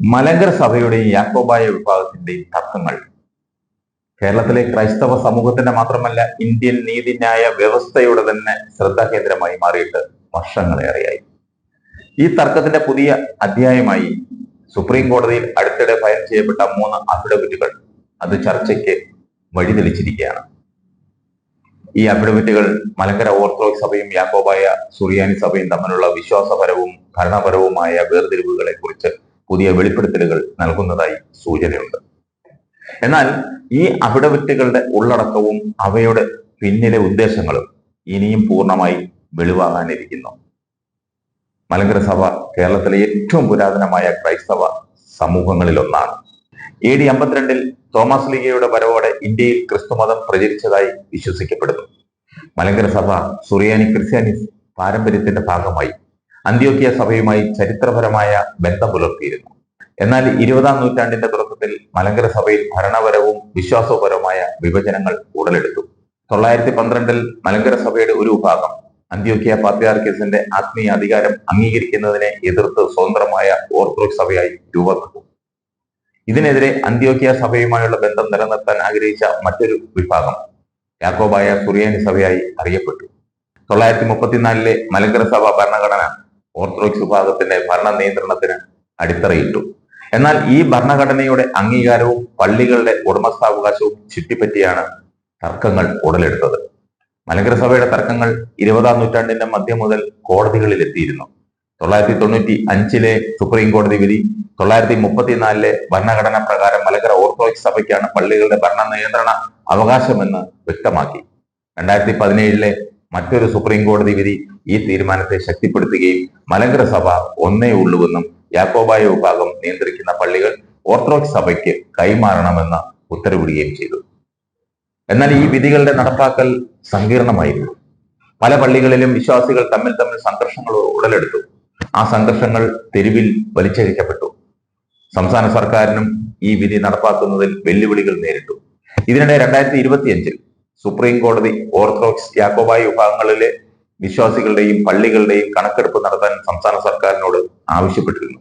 മലങ്കര സഭയുടെയും യാക്കോബായ വിഭാഗത്തിന്റെയും തർക്കങ്ങൾ. കേരളത്തിലെ ക്രൈസ്തവ സമൂഹത്തിന്റെ മാത്രമല്ല ഇന്ത്യൻ നീതിന്യായ വ്യവസ്ഥയുടെ തന്നെ ശ്രദ്ധാകേന്ദ്രമായി മാറിയിട്ട് വർഷങ്ങളേറെയായി ഈ തർക്കത്തിന്റെ പുതിയ അധ്യായമായി സുപ്രീം കോടതിയിൽ അടുത്തിടെ ഫയൽ ചെയ്യപ്പെട്ട മൂന്ന് അഫിഡവിറ്റുകൾ അത് ചർച്ചയ്ക്ക് വഴിതെളിച്ചിരിക്കുകയാണ്. ഈ അഫിഡവിറ്റുകൾ മലങ്കര ഓർത്തഡോക്സ് സഭയും യാക്കോബായ സുറിയാനി സഭയും തമ്മിലുള്ള വിശ്വാസപരവും ഭരണപരവുമായ വേർതിരിവുകളെ കുറിച്ച് പുതിയ വെളിപ്പെടുത്തലുകൾ നൽകുന്നതായി സൂചനയുണ്ട്. എന്നാൽ ഈ അഫിഡവിറ്റുകളുടെ ഉള്ളടക്കവും അവയുടെ പിന്നിലെ ഉദ്ദേശങ്ങളും ഇനിയും പൂർണമായി വെളിവാകാനിരിക്കുന്നു. മലങ്കര സഭ കേരളത്തിലെ ഏറ്റവും പുരാതനമായ ക്രൈസ്തവ സമൂഹങ്ങളിലൊന്നാണ്. എ ഡി അമ്പത്തിരണ്ടിൽ തോമസ് ലീഗയുടെ വരവോടെ ഇന്ത്യയിൽ ക്രിസ്തുമതം പ്രചരിച്ചതായി വിശ്വസിക്കപ്പെടുന്നു. മലങ്കര സഭ സുറിയാനി ക്രിസ്ത്യാനി പാരമ്പര്യത്തിന്റെ ഭാഗമായി അന്ത്യോക്കിയ സഭയുമായി ചരിത്രപരമായ ബന്ധം പുലർത്തിയിരുന്നു എന്നാൽ ഇരുപതാം നൂറ്റാണ്ടിന്റെ തുടക്കത്തിൽ മലങ്കര സഭയിൽ ഭരണപരവും വിശ്വാസപരവുമായ വിഭജനങ്ങൾ ഉടലെടുത്തു. തൊള്ളായിരത്തി പന്ത്രണ്ടിൽ മലങ്കര സഭയുടെ ഒരു വിഭാഗം അന്ത്യോക്യ പാത്രിയാർക്കീസിന്റെ ആത്മീയ അധികാരം അംഗീകരിക്കുന്നതിനെ എതിർത്ത് സ്വതന്ത്രമായ ഓർത്തഡോക്സ് സഭയായി രൂപപ്പെട്ടു. ഇതിനെതിരെ അന്ത്യോക്യ സഭയുമായുള്ള ബന്ധം നിലനിർത്താൻ ആഗ്രഹിച്ച മറ്റൊരു വിഭാഗം യാക്കോബായ സുറിയാനി സഭയായി അറിയപ്പെട്ടു. തൊള്ളായിരത്തി മുപ്പത്തിനാലിലെ മലങ്കര സഭ ഭരണഘടന ഓർത്തഡോക്സ് വിഭാഗത്തിന്റെ ഭരണ നിയന്ത്രണത്തിന് അടിത്തറയിട്ടു. എന്നാൽ ഈ ഭരണഘടനയുടെ അംഗീകാരവും പള്ളികളുടെ ഉടമസ്ഥാവകാശവും ചുറ്റിപ്പറ്റിയാണ് തർക്കങ്ങൾ ഉടലെടുത്തത്. മലങ്കര സഭയുടെ തർക്കങ്ങൾ ഇരുപതാം നൂറ്റാണ്ടിന്റെ മധ്യം മുതൽ കോടതികളിൽ എത്തിയിരുന്നു തൊള്ളായിരത്തി തൊണ്ണൂറ്റി അഞ്ചിലെ സുപ്രീം കോടതി വിധി തൊള്ളായിരത്തി മുപ്പത്തിനാലിലെ ഭരണഘടന പ്രകാരം മലങ്കര ഓർത്തഡോക്സ് സഭയ്ക്കാണ് പള്ളികളുടെ ഭരണ നിയന്ത്രണ അവകാശമെന്ന് വ്യക്തമാക്കി. രണ്ടായിരത്തി പതിനേഴിലെ മറ്റൊരു സുപ്രീം കോടതി വിധി ഈ തീരുമാനത്തെ ശക്തിപ്പെടുത്തുകയും മലങ്കര സഭ ഒന്നേ ഉള്ളുവെന്നും യാക്കോബായ വിഭാഗം നിയന്ത്രിക്കുന്ന പള്ളികൾ ഓർത്തഡോക്സ് സഭയ്ക്ക് കൈമാറണമെന്ന് ഉത്തരവിടുകയും ചെയ്തു. എന്നാൽ ഈ വിധികളുടെ നടപ്പാക്കൽ സങ്കീർണമായിരുന്നു. പല പള്ളികളിലും വിശ്വാസികൾ തമ്മിൽ തമ്മിൽ സംഘർഷങ്ങൾ ഉടലെടുത്തു. ആ സംഘർഷങ്ങൾ തെരുവിൽ വലിച്ചഴിക്കപ്പെട്ടു. സംസ്ഥാന സർക്കാരിനും ഈ വിധി നടപ്പാക്കുന്നതിൽ വെല്ലുവിളികൾ നേരിട്ടു. ഇതിനിടെ രണ്ടായിരത്തി ഇരുപത്തിയഞ്ചിൽ സുപ്രീം കോടതി ഓർത്തഡോക്സ് യാക്കോബായ വിഭാഗങ്ങളിലെ വിശ്വാസികളുടെയും പള്ളികളുടെയും കണക്കെടുപ്പ് നടത്താൻ സംസ്ഥാന സർക്കാരിനോട് ആവശ്യപ്പെട്ടിരുന്നു.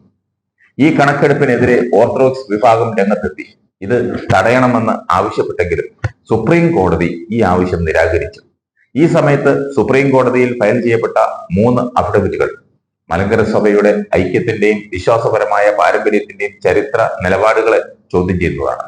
ഈ കണക്കെടുപ്പിനെതിരെ ഓർത്തഡോക്സ് വിഭാഗം രംഗത്തെത്തി. ഇത് തടയണമെന്ന് ആവശ്യപ്പെട്ടെങ്കിലും സുപ്രീം കോടതി ഈ ആവശ്യം നിരാകരിച്ചു. ഈ സമയത്ത് സുപ്രീം കോടതിയിൽ ഫയൽ ചെയ്യപ്പെട്ട മൂന്ന് അഫിഡവിറ്റുകൾ മലങ്കര സഭയുടെ ഐക്യത്തിന്റെയും വിശ്വാസപരമായ പാരമ്പര്യത്തിന്റെയും ചരിത്ര നിലപാടുകളെ ചോദ്യം ചെയ്യുന്നതാണ്.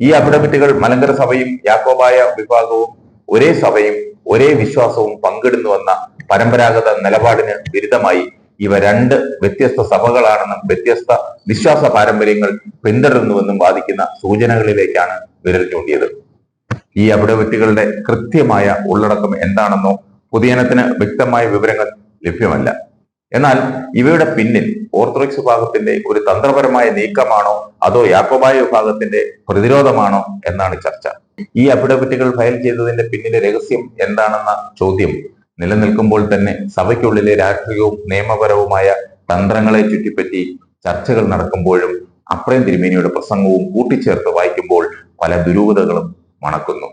ഈ അഫിഡവിറ്റുകൾ മലങ്കര സഭയും യാക്കോബായ വിഭാഗവും ഒരേ സഭയും ഒരേ വിശ്വാസവും പങ്കിടുന്നുവെന്ന പരമ്പരാഗത നിലപാടിന് വിരുദ്ധമായി ഇവ രണ്ട് വ്യത്യസ്ത സഭകളാണെന്നും വ്യത്യസ്ത വിശ്വാസ പാരമ്പര്യങ്ങൾ പിന്തുടരുന്നുവെന്നും വാദിക്കുന്ന സൂചനകളിലേക്കാണ് വിരൽ ചൂണ്ടിയത്. ഈ അഫിഡവിറ്റുകളുടെ കൃത്യമായ ഉള്ളടക്കം എന്താണെന്നോ പൊതുജനത്തിന് വ്യക്തമായ വിവരങ്ങൾ ലഭ്യമല്ല. എന്നാൽ ഇവയുടെ പിന്നിൽ ഓർത്തഡോക്സ് വിഭാഗത്തിന്റെ ഒരു തന്ത്രപരമായ നീക്കമാണോ അതോ യാക്കോബായ വിഭാഗത്തിന്റെ പ്രതിരോധമാണോ എന്നാണ് ചർച്ച. ഈ അഫിഡവിറ്റുകൾ ഫയൽ ചെയ്തതിന്റെ പിന്നിലെ രഹസ്യം എന്താണെന്ന ചോദ്യം നിലനിൽക്കുമ്പോൾ തന്നെ സഭയ്ക്കുള്ളിലെ രാഷ്ട്രീയവും നിയമപരവുമായ തന്ത്രങ്ങളെ ചുറ്റിപ്പറ്റി ചർച്ചകൾ നടക്കുമ്പോഴും അപ്രേം തിരുമേനിയുടെ പ്രസംഗവും കൂട്ടിച്ചേർത്ത് വായിക്കുമ്പോൾ പല ദുരൂഹതകളും മണക്കുന്നു.